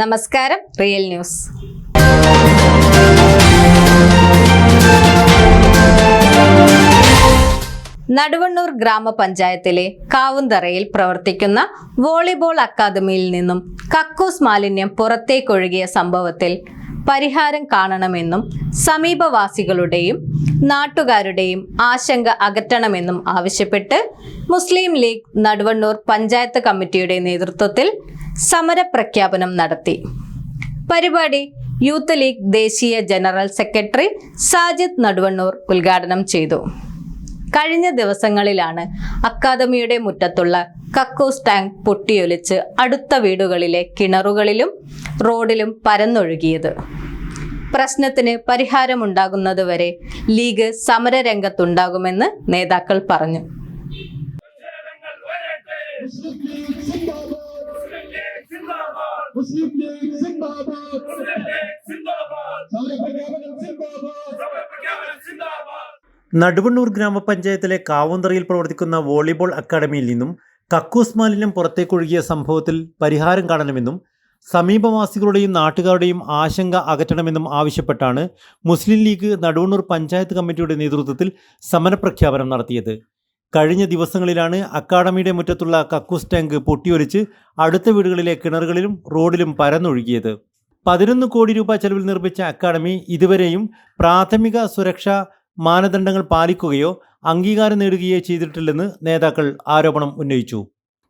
നമസ്കാരം real news. Naduvannur ഗ്രാമപഞ്ചായത്തിലെ കാവുന്തറയിൽ പ്രവർത്തിക്കുന്ന വോളിബോൾ അക്കാദമിയിൽ നിന്നും കക്കൂസ് മാലിന്യം പുറത്തേക്കൊഴുകിയ സംഭവത്തിൽ പരിഹാരം കാണണമെന്നും സമീപവാസികളുടെയും നാട്ടുകാരുടെയും ആശങ്ക അകറ്റണമെന്നും ആവശ്യപ്പെട്ട് മുസ്ലിം ലീഗ് നടുവണ്ണൂർ പഞ്ചായത്ത് കമ്മിറ്റിയുടെ നേതൃത്വത്തിൽ സമരപ്രഖ്യാപനം നടത്തി. പരിപാടി യൂത്ത് ലീഗ് ദേശീയ ജനറൽ സെക്രട്ടറി സാജിദ് നടുവണ്ണൂർ ഉദ്ഘാടനം ചെയ്തു. കഴിഞ്ഞ ദിവസങ്ങളിലാണ് അക്കാദമിയുടെ മുറ്റത്തുള്ള കക്കൂസ് ടാങ്ക് പൊട്ടിയൊലിച്ച് അടുത്ത വീടുകളിലെ കിണറുകളിലും റോഡിലും പരന്നൊഴുകിയത്. പ്രശ്നത്തിന് പരിഹാരമുണ്ടാകുന്നതുവരെ ലീഗ് സമരരംഗത്തുണ്ടാകുമെന്ന് നേതാക്കൾ പറഞ്ഞു. മുസ്ലിം ലീഗ് സിന്ദാബാദ്. സമരപ്രഖ്യാപനം നടുവണ്ണൂർ ഗ്രാമപഞ്ചായത്തിലെ കാവുന്തറയിൽ പ്രവർത്തിക്കുന്ന വോളിബോൾ അക്കാദമിയിൽ നിന്നും കക്കൂസ് മാലിന്യം പുറത്തേക്കൊഴുകിയ സംഭവത്തിൽ പരിഹാരം കാണണമെന്നും സമീപവാസികളുടെയും നാട്ടുകാരുടെയും ആശങ്ക അകറ്റണമെന്നും ആവശ്യപ്പെട്ടാണ് മുസ്ലിം ലീഗ് നടുവണ്ണൂർ പഞ്ചായത്ത് കമ്മിറ്റിയുടെ നേതൃത്വത്തിൽ സമരപ്രഖ്യാപനം നടത്തിയത്. കഴിഞ്ഞ ദിവസങ്ങളിലാണ് അക്കാഡമിയുടെ മുറ്റത്തുള്ള കക്കൂസ് ടാങ്ക് പൊട്ടിയൊലിച്ച് അടുത്ത വീടുകളിലെ കിണറുകളിലും റോഡിലും പരന്നൊഴുകിയത് പതിനൊന്ന് കോടി രൂപ ചെലവിൽ നിർമ്മിച്ച അക്കാഡമി ഇതുവരെയും പ്രാഥമിക സുരക്ഷാ മാനദണ്ഡങ്ങൾ പാലിക്കുകയോ അംഗീകാരം നേടുകയോ ചെയ്തിട്ടില്ലെന്ന് നേതാക്കൾ ആരോപണം ഉന്നയിച്ചു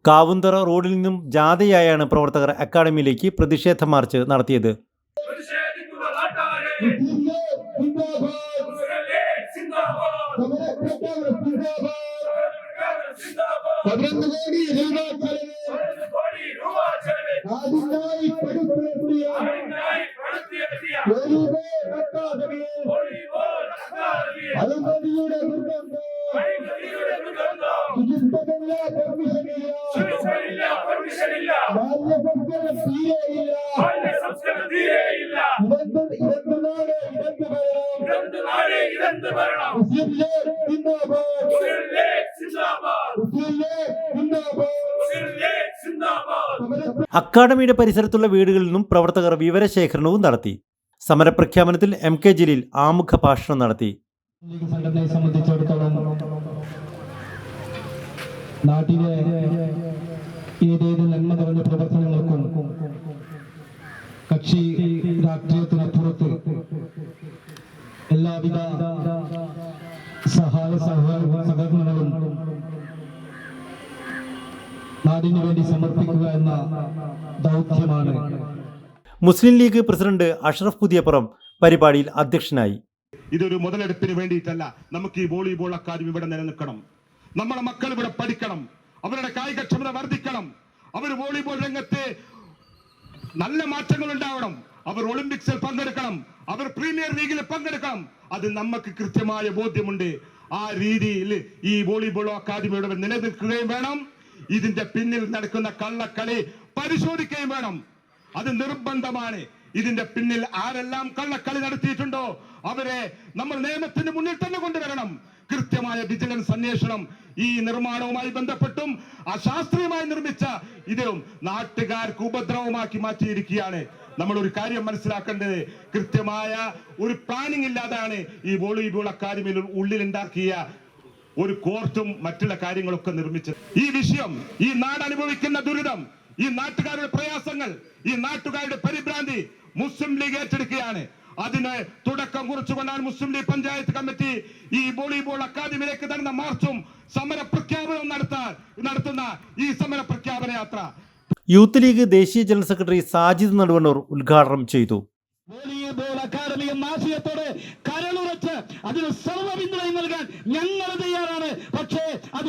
കാവുന്തറ റോഡിൽ നിന്നും ജാഥയായാണ് പ്രവർത്തകർ അക്കാഡമിയിലേക്ക് പ്രതിഷേധ മാർച്ച് നടത്തിയത് സിന്ദാബാദ് പതിനൊന്ന് കോടി രൂപ ചെലവ് അതിനായി പടുത്തുയർത്തിയ അഴിമതിയുടെ പെർമിഷനില്ല. ബാല്യസംസ്കരണം തീരെയില്ല. ഇതെന്ത് നാട്? ഇതെന്ത് ഭരണം? മുസ്ലിം ലീഗ് സിന്ദാബാദ് മുസ്ലിം ലീഗ് സിന്ദാബാദ് മുസ്ലിം ലീഗ് സിന്ദാബാദ് മുസ്ലിം ലീഗ് സിന്ദാബാദ് സമര അക്കാദമിയുടെ പരിസരത്തുള്ള വീടുകളിൽ നിന്നും പ്രവർത്തകർ വിവരശേഖരണവും നടത്തി. സമരപ്രഖ്യാപനത്തിൽ എം കെ ജലീൽ ആമുഖ ഭാഷണം നടത്തി. സംഘടനയെ സംബന്ധിച്ചിടത്തോളം നാട്ടിലെ ഏതേത് നന്മ നിറഞ്ഞ പ്രവർത്തനങ്ങൾക്കും കക്ഷി രാഷ്ട്രീയത്തിനപ്പുറത്ത് എല്ലാവിധ സഹായ സഹ- സഹകരണങ്ങളും നാടിനു വേണ്ടി സമർപ്പിക്കുക എന്ന ദൗത്യമാണ്. മുസ്ലിം ലീഗ് പ്രസിഡന്റ് അഷ്റഫ് പുതിയപ്പുറം പരിപാടിയിൽ അധ്യക്ഷനായി. ഇതൊരു മുതലെടുപ്പിന് വേണ്ടിയിട്ടല്ല. നമുക്ക് ഈ വോളിബോൾ അക്കാദമി ഇവിടെ നിലനിൽക്കണം. നമ്മുടെ മക്കൾ ഇവിടെ പഠിക്കണം. അവരുടെ കായികക്ഷമത വർദ്ധിക്കണം. അവർ വോളിബോൾ രംഗത്ത് നല്ല മാറ്റങ്ങൾ ഉണ്ടാവണം. അവർ ഒളിമ്പിക്സിൽ പങ്കെടുക്കണം. അവർ പ്രീമിയർ ലീഗിൽ പങ്കെടുക്കണം. അത് നമുക്ക് കൃത്യമായ ബോധ്യമുണ്ട്. ആ രീതിയിൽ ഈ വോളിബോൾ അക്കാദമിയുടെ നിലനിൽക്കുകയും വേണം. ഇതിന്റെ പിന്നിൽ നടക്കുന്ന കള്ളക്കളി പരിശോധിക്കുകയും വേണം. അത് നിർബന്ധമാണ്. ഇതിന്റെ പിന്നിൽ ആരെല്ലാം കള്ളക്കളി നടത്തിയിട്ടുണ്ടോ അവരെ നമ്മൾ നിയമത്തിന് മുന്നിൽ തന്നെ കൊണ്ടുവരണം. കൃത്യമായ വിജിലൻസ് അന്വേഷണം ഈ നിർമ്മാണവുമായി ബന്ധപ്പെട്ടും അശാസ്ത്രീയമായി നിർമ്മിച്ച ഇതിലും നാട്ടുകാർക്ക് ഉപദ്രവമാക്കി മാറ്റിയിരിക്കുകയാണ്. നമ്മൾ ഒരു കാര്യം മനസ്സിലാക്കേണ്ടത് കൃത്യമായ ഒരു പ്ലാനിംഗ് ഇല്ലാതാണ് ഈ വോളിബോൾ അക്കാദമിയിൽ ഉള്ളിലുണ്ടാക്കിയ ഒരു കോർട്ടും മറ്റുള്ള കാര്യങ്ങളൊക്കെ നിർമ്മിച്ചത് ഈ വിഷയം ഈ നാട് അനുഭവിക്കുന്ന ദുരിതം ഈ നാട്ടുകാരുടെ പ്രയാസങ്ങൾ ഈ നാട്ടുകാരുടെ പരിഭ്രാന്തി മുസ്ലിം ലീഗ് ഏറ്റെടുക്കുകയാണ്. അതിന് തുടക്കം കുറിച്ചുകൊണ്ടാണ് മുസ്ലിം ലീഗ് പഞ്ചായത്ത് കമ്മിറ്റി ഈ വോളിബോൾ അക്കാദമിയിലേക്ക് നടന്ന മാർച്ചും സമര പ്രഖ്യാപനവും നടത്താൻ നടത്തുന്ന ഈ സമര പ്രഖ്യാപന യാത്ര. യൂത്ത് ലീഗ് ദേശീയ ജനറൽ സെക്രട്ടറി സാജിദ് നടുവണ്ണൂർ ഉദ്ഘാടനം ചെയ്തു. വോളിബോൾ അക്കാദമി എന്ന ആശയത്തോടെ കരളുറച്ച് അതിന് സർവ പിന്തുണയും നൽകാൻ ഞങ്ങൾ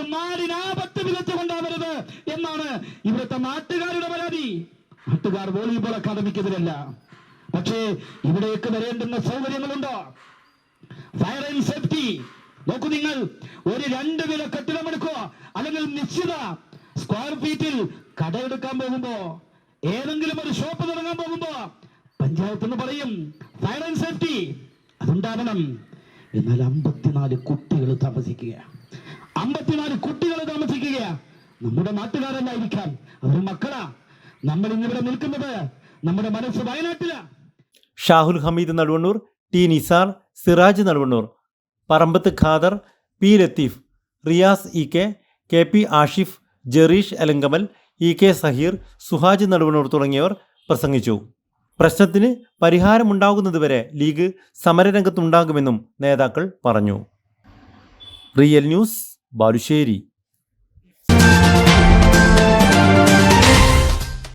അത് നാടിന് ആപത്ത് വിതച്ചുകൊണ്ടാവരുത് എന്നാണ് ഇവിടുത്തെ നാട്ടുകാരുടെ പരാതി. നാട്ടുകാർ വോളിബോൾ അക്കാദമിക്കെതിരല്ല. പക്ഷേ ഇവിടേക്ക് വരേണ്ടുന്ന സൗകര്യങ്ങളുണ്ടോ? ഫയർ ആൻഡ് സേഫ്റ്റി നോക്കൂ നിങ്ങൾ ഒരു രണ്ട് നില കെട്ടിടമെടുക്കോ അല്ലെങ്കിൽ നിശ്ചിത സ്ക്വയർ ഫീറ്റിൽ കടയെടുക്കാൻ പോകുമ്പോ ഏതെങ്കിലും ഒരു ഷോപ്പ് തുടങ്ങാൻ പോകുമ്പോ പഞ്ചായത്ത് എന്ന് പറയും ഫയർ ആൻഡ് സേഫ്റ്റി അതുണ്ടാവണം. എന്നാൽ അമ്പത്തിനാല് കുട്ടികൾ താമസിക്കുക. അമ്പത്തിനാല് കുട്ടികൾ താമസിക്കുകയാണ് നമ്മുടെ നാട്ടുകാരല്ലായിരിക്കാം. അവർ മക്കളാ. നമ്മൾ ഇന്നിവിടെ നിൽക്കുന്നത് നമ്മുടെ മനസ്സ് വയനാട്ടിലാ. Shahul Hameed Naduvannur T Nisar Siraj Naduvannur Parambath Khader P Latheef Riyas E K K P Ashif Jereesh Alankamal E K Saheer Suhaj Naduvannur തുടങ്ങിയവർ പ്രസംഗിച്ചു. പ്രശ്നത്തിന് പരിഹാരമുണ്ടാകുന്നതുവരെ ലീഗ് സമരരംഗത്തുണ്ടാകുമെന്നും നേതാക്കൾ പറഞ്ഞു. Real news Barüşehri